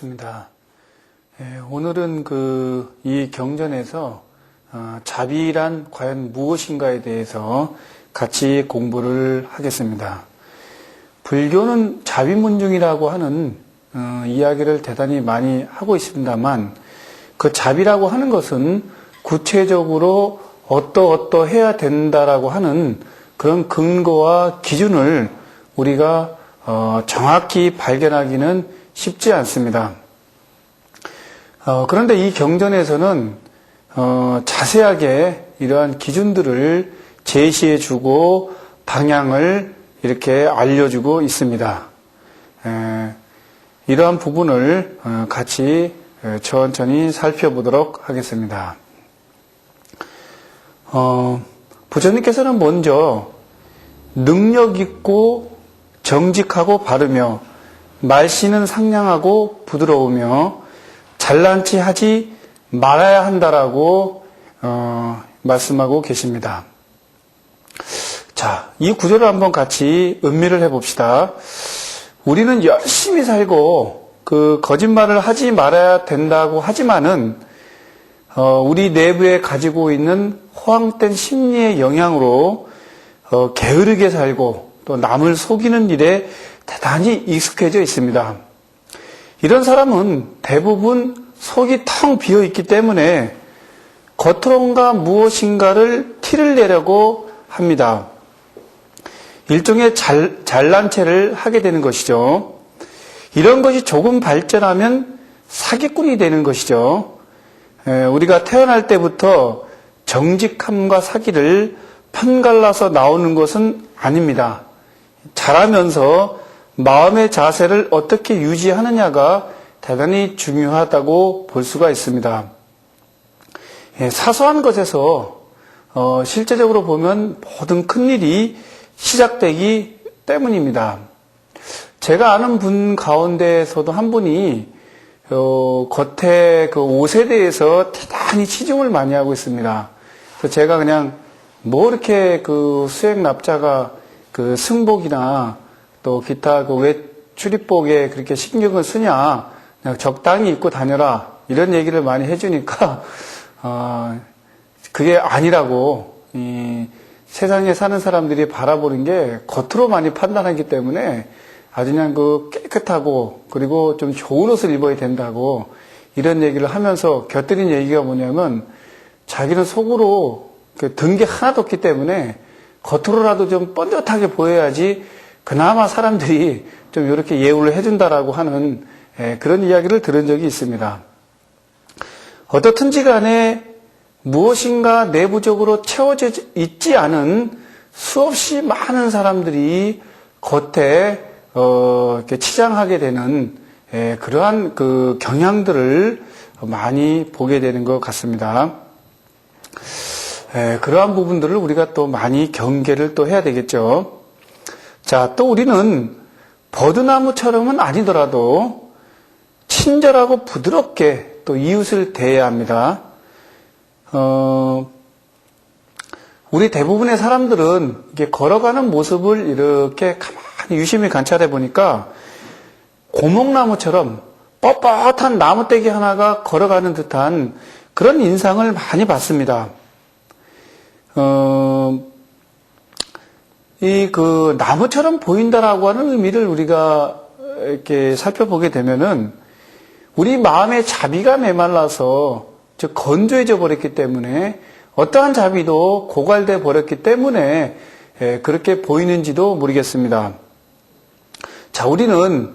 예, 반갑습니다. 예, 오늘은 그 이 경전에서 어, 자비란 과연 무엇인가에 대해서 같이 공부를 하겠습니다. 불교는 자비문중이라고 하는 어, 이야기를 대단히 많이 하고 있습니다만 그 자비라고 하는 것은 구체적으로 어떠 어떠 해야 된다라고 하는 그런 근거와 기준을 우리가 어, 정확히 발견하기는 쉽지 않습니다. 어, 그런데 이 경전에서는 어, 자세하게 이러한 기준들을 제시해 주고 방향을 이렇게 알려주고 있습니다. 에, 이러한 부분을 어, 같이 에, 천천히 살펴보도록 하겠습니다. 어, 부처님께서는 먼저 능력 있고 정직하고 바르며 말씨는 상냥하고 부드러우며 잘난치 하지 말아야 한다라고 어, 말씀하고 계십니다. 자, 이 구절을 한번 같이 음미를 해봅시다. 우리는 열심히 살고 그 거짓말을 하지 말아야 된다고 하지만은 어, 우리 내부에 가지고 있는 호황된 심리의 영향으로 어, 게으르게 살고 또 남을 속이는 일에 대단히 익숙해져 있습니다. 이런 사람은 대부분 속이 텅 비어 있기 때문에 겉으론가 무엇인가를 티를 내려고 합니다. 일종의 잘, 잘난 체를 하게 되는 것이죠. 이런 것이 조금 발전하면 사기꾼이 되는 것이죠. 에, 우리가 태어날 때부터 정직함과 사기를 편갈라서 나오는 것은 아닙니다. 자라면서 마음의 자세를 어떻게 유지하느냐가 대단히 중요하다고 볼 수가 있습니다. 예, 사소한 것에서 어, 실제적으로 보면 모든 큰 일이 시작되기 때문입니다. 제가 아는 분 가운데에서도 한 분이 어, 겉에 그 옷에 대해서 대단히 치중을 많이 하고 있습니다. 그래서 제가 그냥 뭐 이렇게 그 수행 납자가 그 승복이나 또 기타 그외 출입복에 그렇게 신경을 쓰냐. 그냥 적당히 입고 다녀라. 이런 얘기를 많이 해주니까 어, 그게 아니라고. 이 세상에 사는 사람들이 바라보는 게 겉으로 많이 판단하기 때문에 아주 그냥 그 깨끗하고 그리고 좀 좋은 옷을 입어야 된다고 이런 얘기를 하면서 곁들인 얘기가 뭐냐면 자기는 속으로 그든게 하나도 없기 때문에 겉으로라도 좀 번듯하게 보여야지 그나마 사람들이 좀 이렇게 예우를 해준다라고 하는 예, 그런 이야기를 들은 적이 있습니다. 어떻든지 간에 무엇인가 내부적으로 채워져 있지 않은 수없이 많은 사람들이 겉에 어, 이렇게 치장하게 되는 예, 그러한 그 경향들을 많이 보게 되는 것 같습니다. 예, 그러한 부분들을 우리가 또 많이 경계를 또 해야 되겠죠. 자, 또 우리는 버드나무처럼은 아니더라도 친절하고 부드럽게 또 이웃을 대해야 합니다. 어, 우리 대부분의 사람들은 이렇게 걸어가는 모습을 이렇게 가만히 유심히 관찰해 보니까 고목나무처럼 뻣뻣한 나무떼기 하나가 걸어가는 듯한 그런 인상을 많이 받습니다. 어, 이 그 나무처럼 보인다라고 하는 의미를 우리가 이렇게 살펴보게 되면은 우리 마음의 자비가 메말라서 즉 건조해져 버렸기 때문에 어떠한 자비도 고갈돼 버렸기 때문에 예, 그렇게 보이는지도 모르겠습니다. 자, 우리는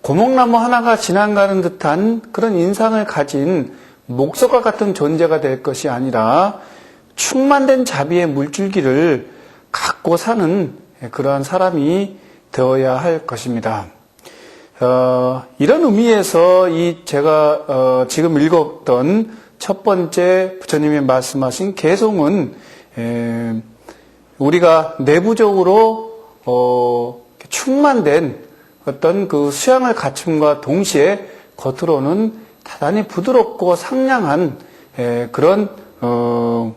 고목나무 하나가 지나가는 듯한 그런 인상을 가진 목석과 같은 존재가 될 것이 아니라 충만된 자비의 물줄기를 갖고 사는 그러한 사람이 되어야 할 것입니다. 어, 이런 의미에서 이 제가 어, 지금 읽었던 첫 번째 부처님이 말씀하신 개송은 에, 우리가 내부적으로 어, 충만된 어떤 그 수양을 갖춤과 동시에 겉으로는 대단히 부드럽고 상냥한 에, 그런 어,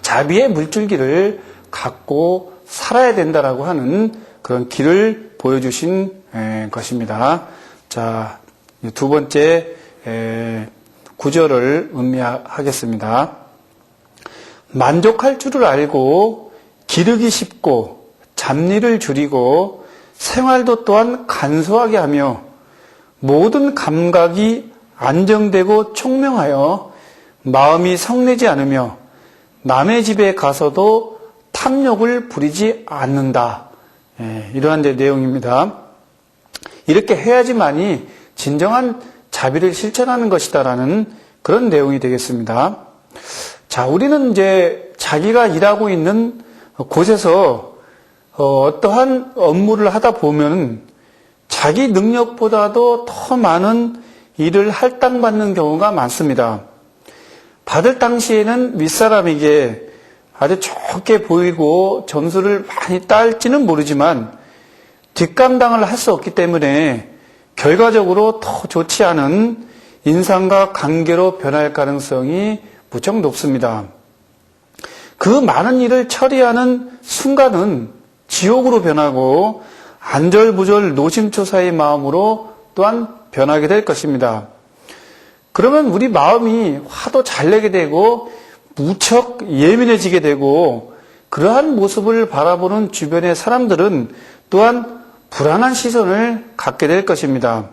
자비의 물줄기를 갖고 살아야 된다라고 하는 그런 길을 보여주신 에, 것입니다. 자, 두 번째 에, 구절을 음미하겠습니다. 만족할 줄을 알고 기르기 쉽고 잡일을 줄이고 생활도 또한 간소하게 하며 모든 감각이 안정되고 총명하여 마음이 성내지 않으며 남의 집에 가서도 탐욕을 부리지 않는다. 예, 이러한 데 내용입니다. 이렇게 해야지만이 진정한 자비를 실천하는 것이다라는 그런 내용이 되겠습니다. 자, 우리는 이제 자기가 일하고 있는 곳에서 어, 떠한 업무를 하다 보면 자기 능력보다도 더 많은 일을 할당받는 경우가 많습니다. 받을 당시에는 윗사람에게 아주 좋게 보이고 점수를 많이 딸지는 모르지만 뒷감당을 할 수 없기 때문에 결과적으로 더 좋지 않은 인상과 관계로 변할 가능성이 무척 높습니다. 그 많은 일을 처리하는 순간은 지옥으로 변하고 안절부절 노심초사의 마음으로 또한 변하게 될 것입니다. 그러면 우리 마음이 화도 잘 내게 되고 무척 예민해지게 되고 그러한 모습을 바라보는 주변의 사람들은 또한 불안한 시선을 갖게 될 것입니다.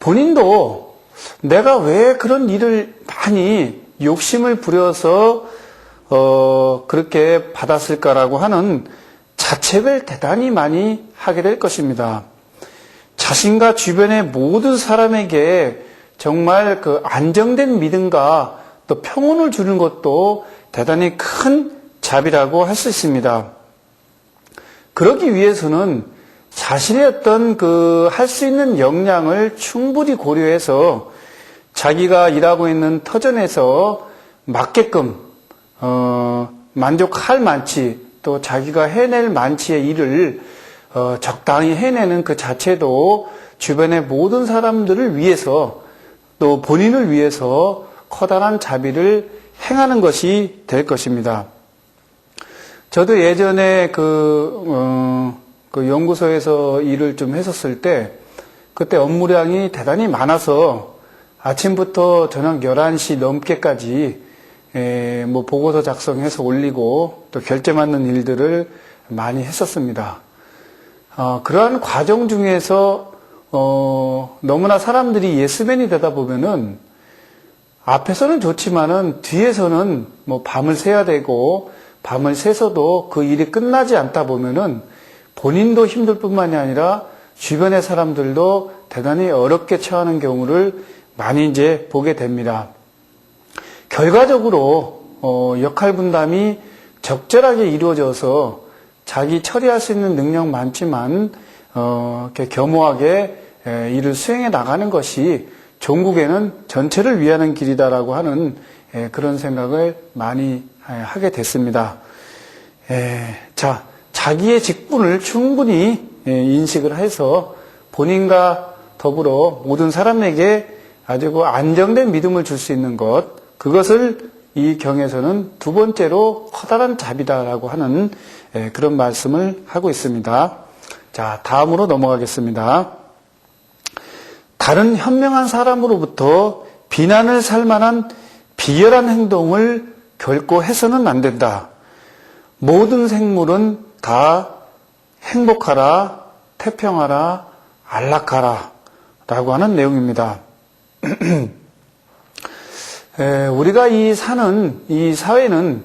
본인도 내가 왜 그런 일을 많이 욕심을 부려서 어, 그렇게 받았을까라고 하는 자책을 대단히 많이 하게 될 것입니다. 자신과 주변의 모든 사람에게 정말 그 안정된 믿음과 또 평온을 주는 것도 대단히 큰 자비라고 할 수 있습니다. 그러기 위해서는 자신의 어떤 그 할 수 있는 역량을 충분히 고려해서 자기가 일하고 있는 터전에서 맞게끔 어, 만족할 만치 또 자기가 해낼 만치의 일을 어, 적당히 해내는 그 자체도 주변의 모든 사람들을 위해서 또 본인을 위해서 커다란 자비를 행하는 것이 될 것입니다. 저도 예전에 그, 어, 그 연구소에서 일을 좀 했었을 때 그때 업무량이 대단히 많아서 아침부터 저녁 11시 넘게까지 에, 뭐 보고서 작성해서 올리고 또 결제 맞는 일들을 많이 했었습니다. 어, 그러한 과정 중에서 어, 너무나 사람들이 예스맨이 되다 보면은 앞에서는 좋지만은 뒤에서는 뭐 밤을 새야 되고 밤을 새서도 그 일이 끝나지 않다 보면은 본인도 힘들 뿐만이 아니라 주변의 사람들도 대단히 어렵게 처하는 경우를 많이 이제 보게 됩니다. 결과적으로 어, 역할 분담이 적절하게 이루어져서 자기 처리할 수 있는 능력 많지만 어, 이렇게 겸허하게 에, 일을 수행해 나가는 것이 종국에는 전체를 위하는 길이다라고 하는 에, 그런 생각을 많이 에, 하게 됐습니다. 자, 자기의 직분을 충분히 인식을 해서 본인과 더불어 모든 사람에게 아주 그 안정된 믿음을 줄 수 있는 것, 그것을 이 경에서는 두 번째로 커다란 자비다라고 하는 그런 말씀을 하고 있습니다. 자, 다음으로 넘어가겠습니다. 다른 현명한 사람으로부터 비난을 살 만한 비열한 행동을 결코 해서는 안 된다. 모든 생물은 다 행복하라, 태평하라, 안락하라 라고 하는 내용입니다. 우리가 이 사는 이 사회는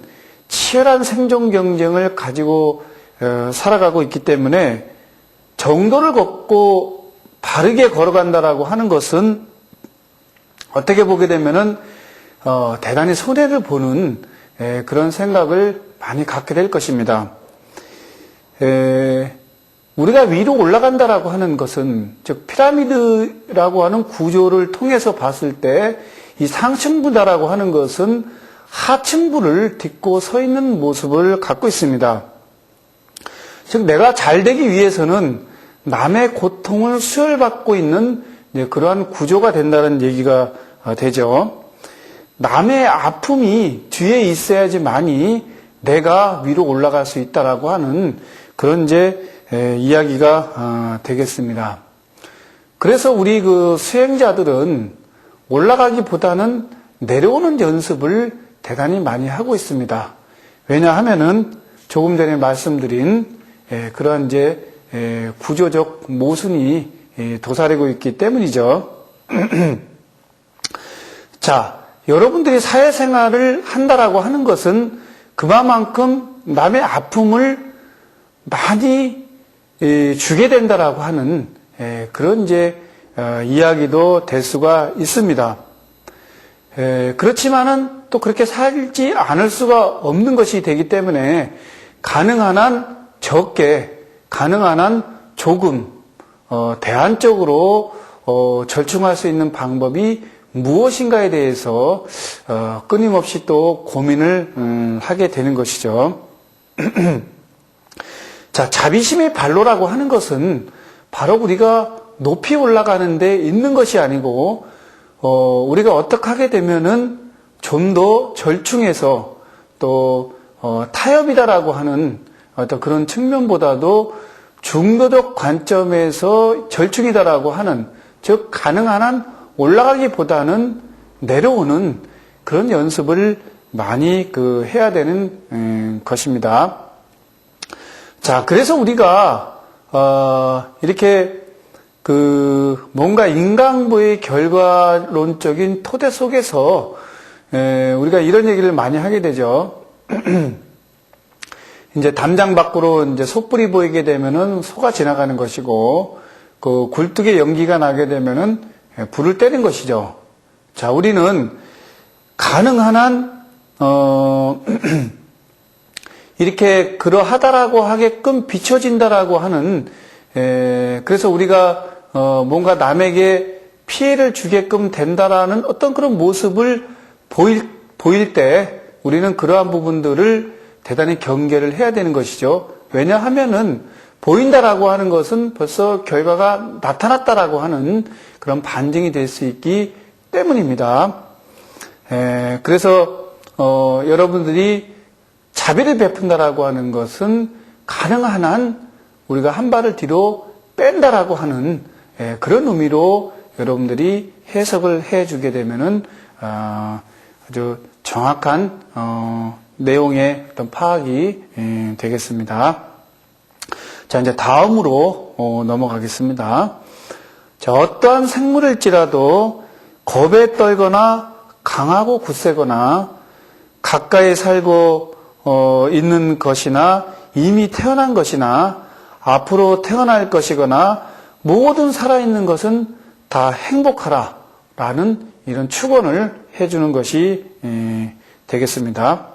치열한 생존 경쟁을 가지고 어, 살아가고 있기 때문에 정도를 걷고 바르게 걸어간다라고 하는 것은 어떻게 보게 되면은 어, 대단히 손해를 보는 그런 생각을 많이 갖게 될 것입니다. 우리가 위로 올라간다라고 하는 것은 즉 피라미드라고 하는 구조를 통해서 봤을 때 이 상층부다라고 하는 것은 하층부를 딛고 서 있는 모습을 갖고 있습니다. 즉 내가 잘 되기 위해서는 남의 고통을 수혈받고 있는 그러한 구조가 된다는 얘기가 되죠. 남의 아픔이 뒤에 있어야지만이 내가 위로 올라갈 수 있다라고 하는 그런 이제 이야기가 되겠습니다. 그래서 우리 그 수행자들은 올라가기보다는 내려오는 연습을 대단히 많이 하고 있습니다. 왜냐하면은 조금 전에 말씀드린 예, 그러한 이제 예, 구조적 모순이 예, 도사리고 있기 때문이죠. 자, 여러분들이 사회생활을 한다라고 하는 것은 그만큼 남의 아픔을 많이 예, 주게 된다라고 하는 예, 그런 이제 어, 이야기도 될 수가 있습니다. 에, 그렇지만은 또 그렇게 살지 않을 수가 없는 것이 되기 때문에 가능한 한 적게, 가능한 한 조금, 어, 대안적으로 어, 절충할 수 있는 방법이 무엇인가에 대해서 어, 끊임없이 또 고민을 음, 하게 되는 것이죠. 자, 자비심의 발로라고 하는 것은 바로 우리가 높이 올라가는 데 있는 것이 아니고 어, 우리가 어떻게 하게 되면은 좀 더 절충해서 또 어, 타협이다라고 하는 어떤 그런 측면보다도 중도적 관점에서 절충이다라고 하는 즉 가능한 한 올라가기보다는 내려오는 그런 연습을 많이 그 해야 되는 음, 것입니다. 자, 그래서 우리가 어, 이렇게 그 뭔가 인간부의 결과론적인 토대 속에서 에, 우리가 이런 얘기를 많이 하게 되죠. 이제 담장 밖으로 이제 속불이 보이게 되면은 소가 지나가는 것이고 그 굴뚝에 연기가 나게 되면은 불을 때린 것이죠. 자, 우리는 가능한 한 어, 이렇게 그러하다라고 하게끔 비춰진다라고 하는 에, 그래서 우리가 어, 뭔가 남에게 피해를 주게끔 된다라는 어떤 그런 모습을 보일, 보일 때 우리는 그러한 부분들을 대단히 경계를 해야 되는 것이죠. 왜냐하면은 보인다라고 하는 것은 벌써 결과가 나타났다라고 하는 그런 반증이 될 수 있기 때문입니다. 에, 그래서 어, 여러분들이 자비를 베푼다라고 하는 것은 가능한 한 우리가 한 발을 뒤로 뺀다라고 하는 예, 그런 의미로 여러분들이 해석을 해주게 되면은 아, 아주 정확한 어, 내용의 어떤 파악이 예, 되겠습니다. 자 이제 다음으로 어, 넘어가겠습니다. 자 어떠한 생물일지라도 겁에 떨거나 강하고 굳세거나 가까이 살고 어, 있는 것이나 이미 태어난 것이나 앞으로 태어날 것이거나 모든 살아있는 것은 다 행복하라. 라는 이런 축원을 해주는 것이 되겠습니다.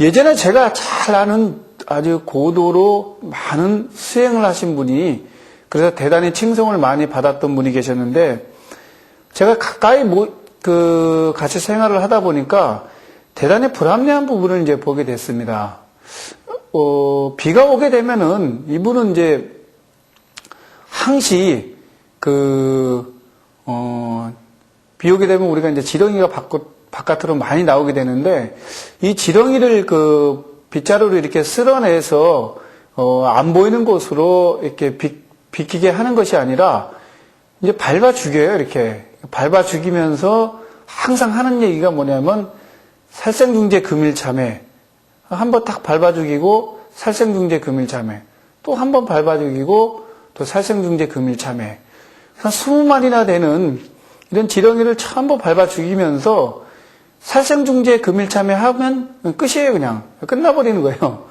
예전에 제가 잘 아는 아주 고도로 많은 수행을 하신 분이 그래서 대단히 칭송을 많이 받았던 분이 계셨는데 제가 가까이 뭐, 그 같이 생활을 하다 보니까 대단히 불합리한 부분을 이제 보게 됐습니다. 어, 비가 오게 되면은 이분은 이제 항시 그, 어, 비 오게 되면 우리가 이제 지렁이가 바깥, 바깥으로 많이 나오게 되는데 이 지렁이를 그 빗자루로 이렇게 쓸어내서 어, 안 보이는 곳으로 이렇게 비, 비키게 하는 것이 아니라 이제 밟아 죽여요, 이렇게. 밟아 죽이면서 항상 하는 얘기가 뭐냐면 살생중재 금일참회. 한 번 딱 밟아 죽이고 살생중재 금일참회. 또 한 번 밟아 죽이고 또 살생중재 금일참회. 한 20마리나 되는 이런 지렁이를 전부 밟아 죽이면서 살생중재 금일참회 하면 끝이에요, 그냥. 끝나버리는 거예요.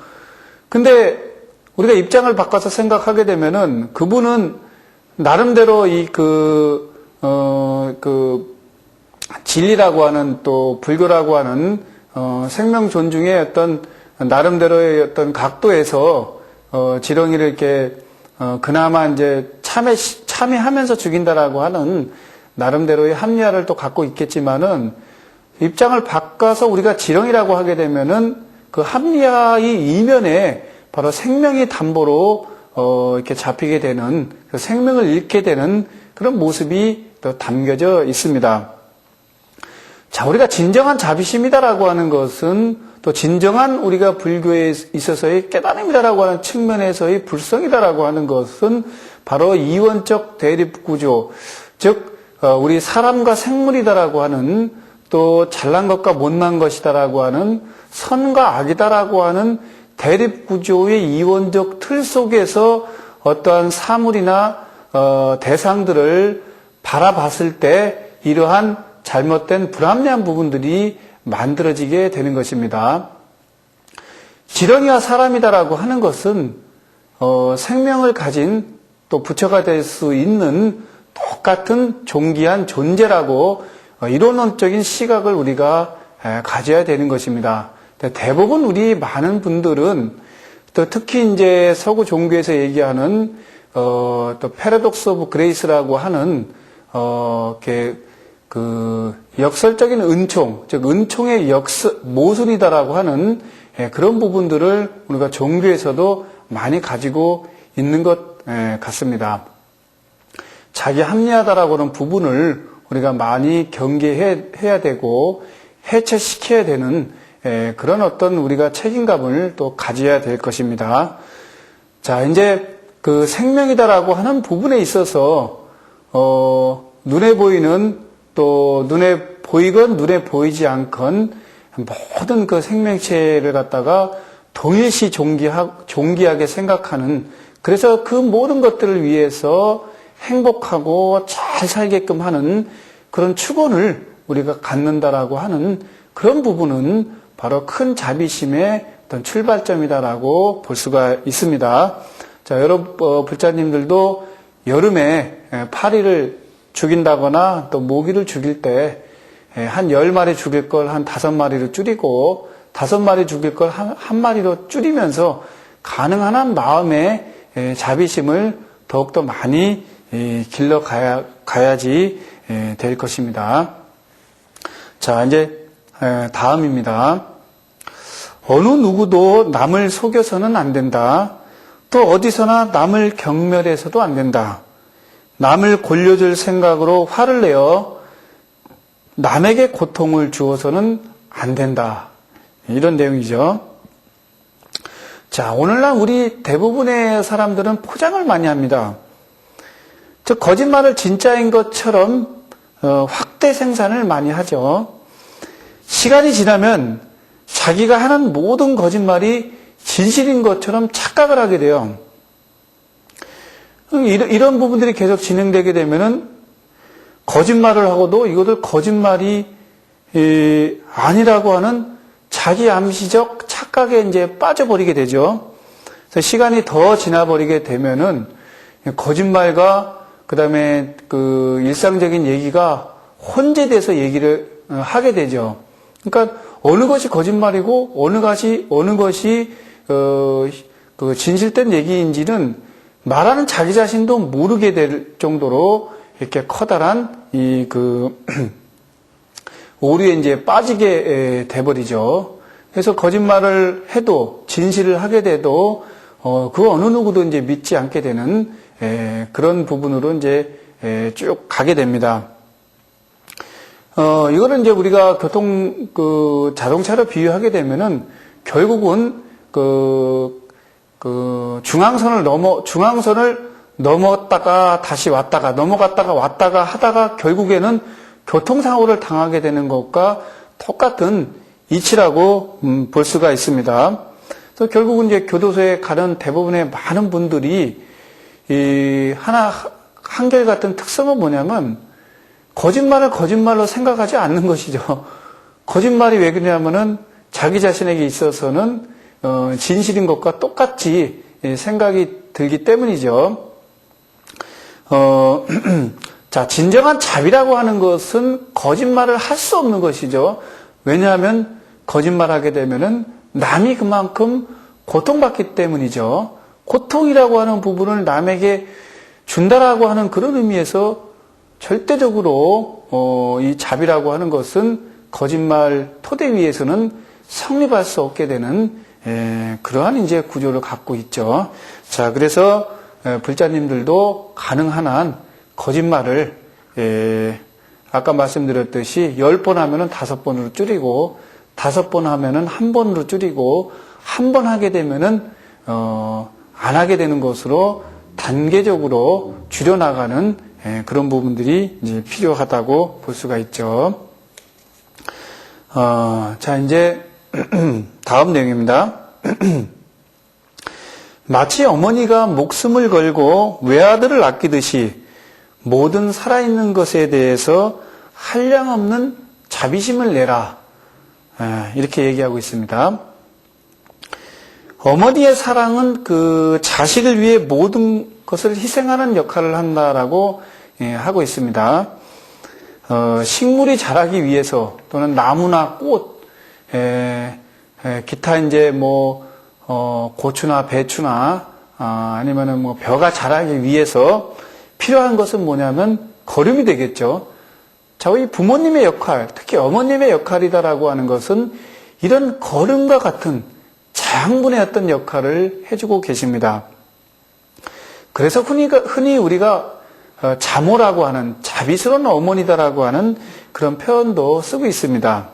근데 우리가 입장을 바꿔서 생각하게 되면은 그분은 나름대로 이 그, 어, 그, 진리라고 하는 또 불교라고 하는 어, 생명 존중의 어떤 나름대로의 어떤 각도에서 어, 지렁이를 이렇게 어, 그나마 이제 참회, 참회하면서 죽인다라고 하는 나름대로의 합리화를 또 갖고 있겠지만은 입장을 바꿔서 우리가 지렁이라고 하게 되면은 그 합리화의 이면에 바로 생명의 담보로 어, 이렇게 잡히게 되는 그 생명을 잃게 되는 그런 모습이 또 담겨져 있습니다. 자, 우리가 진정한 자비심이다라고 하는 것은 또 진정한 우리가 불교에 있어서의 깨달음이다라고 하는 측면에서의 불성이다라고 하는 것은 바로 이원적 대립 구조, 즉 어, 우리 사람과 생물이다라고 하는 또 잘난 것과 못난 것이다라고 하는 선과 악이다라고 하는 대립 구조의 이원적 틀 속에서 어떠한 사물이나 어, 대상들을 바라봤을 때 이러한 잘못된 불합리한 부분들이 만들어지게 되는 것입니다. 지렁이와 사람이다라고 하는 것은 어, 생명을 가진 또 부처가 될 수 있는 똑같은 존귀한 존재라고 어, 이론론적인 시각을 우리가 에, 가져야 되는 것입니다. 대부분 우리 많은 분들은 또 특히 이제 서구 종교에서 얘기하는 어, 또 패러독스 오브 그레이스라고 하는 어, 이렇게 그 역설적인 은총, 즉 은총의 역설 모순이다라고 하는 예, 그런 부분들을 우리가 종교에서도 많이 가지고 있는 것 예, 같습니다. 자기 합리하다라고 하는 부분을 우리가 많이 경계해야 되고 해체시켜야 되는 예, 그런 어떤 우리가 책임감을 또 가져야 될 것입니다. 자, 이제 그 생명이다라고 하는 부분에 있어서 어, 눈에 보이는 또 눈에 보이건 눈에 보이지 않건 모든 그 생명체를 갖다가 동일시 존귀하, 존귀하게 생각하는 그래서 그 모든 것들을 위해서 행복하고 잘 살게끔 하는 그런 축원을 우리가 갖는다라고 하는 그런 부분은 바로 큰 자비심의 어떤 출발점이다라고 볼 수가 있습니다. 자, 여러분 어, 불자님들도 여름에 파리를 죽인다거나 또 모기를 죽일 때 한 열마리 죽일 걸 한 다섯 마리로 줄이고 다섯 마리 죽일 걸 한 마리로 줄이면서 가능한 한 마음의 자비심을 더욱더 많이 길러 가야, 가야지 될 것입니다. 자, 이제 다음입니다. 어느 누구도 남을 속여서는 안 된다. 또 어디서나 남을 경멸해서도 안 된다. 남을 골려줄 생각으로 화를 내어 남에게 고통을 주어서는 안 된다. 이런 내용이죠. 자, 오늘날 우리 대부분의 사람들은 포장을 많이 합니다. 즉, 거짓말을 진짜인 것처럼 어, 확대 생산을 많이 하죠. 시간이 지나면 자기가 하는 모든 거짓말이 진실인 것처럼 착각을 하게 돼요. 이런, 부분들이 계속 진행되게 되면은 거짓말을 하고도 이것을 거짓말이 아니라고 하는 자기 암시적 착각에 이제 빠져버리게 되죠. 시간이 더 지나버리게 되면은 거짓말과 그 다음에 그 일상적인 얘기가 혼재돼서 얘기를 어, 하게 되죠. 그러니까 어느 것이 거짓말이고 어느 것이 어느 것이 어, 그 진실된 얘기인지는 말하는 자기 자신도 모르게 될 정도로 이렇게 커다란 이 그 오류에 이제 빠지게 돼버리죠. 그래서 거짓말을 해도 진실을 하게 돼도 어, 그 어느 누구도 이제 믿지 않게 되는 에, 그런 부분으로 이제 에, 쭉 가게 됩니다. 어, 이거는 이제 우리가 교통 그 자동차로 비유하게 되면은 결국은 그, 그 중앙선을 넘어 중앙선을 넘었다가 다시 왔다가 넘어갔다가 왔다가 하다가 결국에는 교통사고를 당하게 되는 것과 똑같은 이치라고 음, 볼 수가 있습니다. 그래서 결국은 이제 교도소에 가는 대부분의 많은 분들이 이 하나 한결 같은 특성은 뭐냐면 거짓말을 거짓말로 생각하지 않는 것이죠. 거짓말이 왜 그러냐면은 자기 자신에게 있어서는 어, 진실인 것과 똑같이 생각이 들기 때문이죠. 어, 자, 진정한 자비라고 하는 것은 거짓말을 할 수 없는 것이죠. 왜냐하면 거짓말하게 되면은 남이 그만큼 고통받기 때문이죠. 고통이라고 하는 부분을 남에게 준다라고 하는 그런 의미에서 절대적으로 어, 이 자비라고 하는 것은 거짓말 토대 위에서는 성립할 수 없게 되는 에, 그러한 이제 구조를 갖고 있죠. 자, 그래서 에, 불자님들도 가능한 한 거짓말을 에, 아까 말씀드렸듯이 10번 하면은 5번으로 줄이고 다섯 번 하면은 한 번으로 줄이고 한 번 하게 되면은 어, 안 하게 되는 것으로 단계적으로 줄여나가는 예, 그런 부분들이 이제 필요하다고 볼 수가 있죠. 어, 자, 이제 다음 내용입니다. 마치 어머니가 목숨을 걸고 외아들을 아끼듯이 모든 살아있는 것에 대해서 한량없는 자비심을 내라. 예, 이렇게 얘기하고 있습니다. 어머니의 사랑은 그 자식을 위해 모든 것을 희생하는 역할을 한다라고 예, 하고 있습니다. 어, 식물이 자라기 위해서 또는 나무나 꽃, 에, 에, 기타 이제 뭐 어, 고추나 배추나 아, 아니면은 뭐 벼가 자라기 위해서 필요한 것은 뭐냐면 거름이 되겠죠. 저희 부모님의 역할, 특히 어머님의 역할이다라고 하는 것은 이런 거름과 같은 장분의 어떤 역할을 해주고 계십니다. 그래서 흔히, 흔히 우리가 어, 자모라고 하는 자비스러운 어머니다라고 하는 그런 표현도 쓰고 있습니다.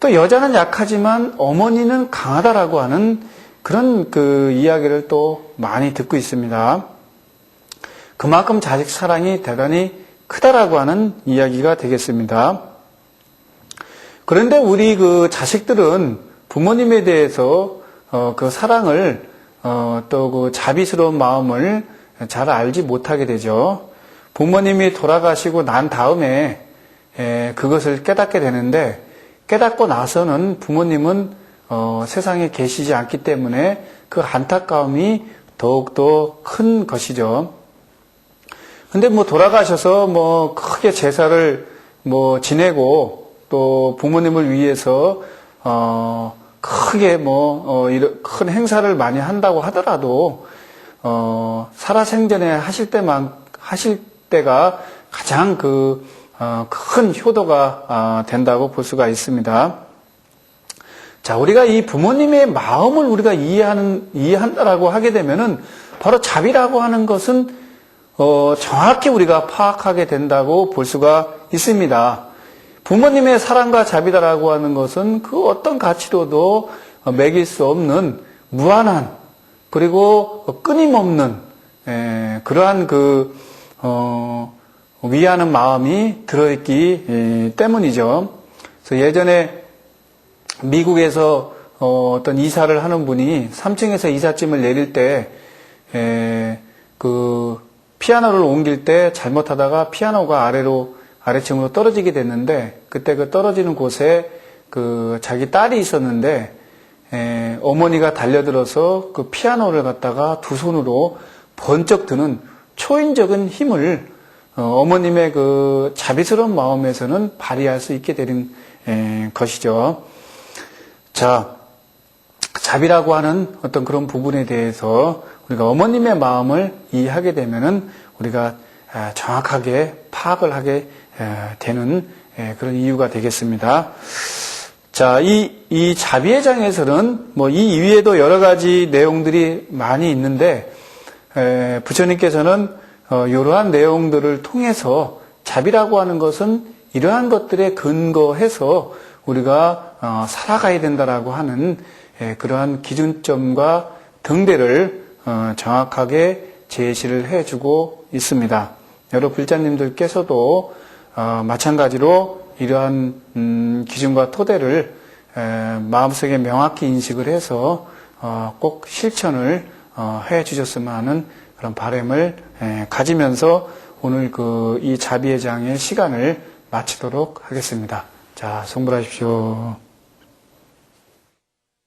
또 여자는 약하지만 어머니는 강하다라고 하는 그런 그 이야기를 또 많이 듣고 있습니다. 그만큼 자식 사랑이 대단히 크다라고 하는 이야기가 되겠습니다. 그런데 우리 그 자식들은 부모님에 대해서 어, 그 사랑을 어, 또 그 자비스러운 마음을 잘 알지 못하게 되죠. 부모님이 돌아가시고 난 다음에 에, 그것을 깨닫게 되는데 깨닫고 나서는 부모님은 어, 세상에 계시지 않기 때문에 그 안타까움이 더욱더 큰 것이죠. 근데 뭐 돌아가셔서 뭐 크게 제사를 뭐 지내고 또 부모님을 위해서 어 크게 뭐 어, 이런 큰 행사를 많이 한다고 하더라도 어 살아생전에 하실 때만 하실 때가 가장 그큰 어, 효도가 어, 된다고 볼 수가 있습니다. 자, 우리가 이 부모님의 마음을 우리가 이해하는 이해한다라고 하게 되면은 바로 자비라고 하는 것은 어, 정확히 우리가 파악하게 된다고 볼 수가 있습니다. 부모님의 사랑과 자비다라고 하는 것은 그 어떤 가치로도 매길 수 없는 무한한 그리고 끊임없는 에, 그러한 그 어, 위하는 마음이 들어있기 에, 때문이죠. 그래서 예전에 미국에서 어, 떤 이사를 하는 분이 3층에서 이삿짐을 내릴 때, 에, 그, 피아노를 옮길 때 잘못하다가 피아노가 아래로 아래층으로 떨어지게 됐는데 그때 그 떨어지는 곳에 그 자기 딸이 있었는데 에, 어머니가 달려들어서 그 피아노를 갖다가 두 손으로 번쩍 드는 초인적인 힘을 어, 머님의 그 자비스러운 마음에서는 발휘할 수 있게 되는 에, 것이죠. 자, 자비라고 하는 어떤 그런 부분에 대해서 우리가 어머님의 마음을 이해하게 되면은 우리가 아, 정확하게 파악을 하게 되는 그런 이유가 되겠습니다. 자, 이, 이 자비의 장에서는 뭐 이 이외에도 여러 가지 내용들이 많이 있는데, 부처님께서는 어, 이러한 내용들을 통해서 자비라고 하는 것은 이러한 것들에 근거해서 우리가 어, 살아가야 된다라고 하는 그러한 기준점과 등대를 어, 정확하게 제시를 해주고 있습니다. 여러 불자님들께서도 어, 마찬가지로 이러한 음, 기준과 토대를 마음속에 명확히 인식을 해서 꼭 실천을 해 주셨으면 하는 그런 바램을 가지면서 오늘 그 이 자비의 장의 시간을 마치도록 하겠습니다. 자, 성불하십시오.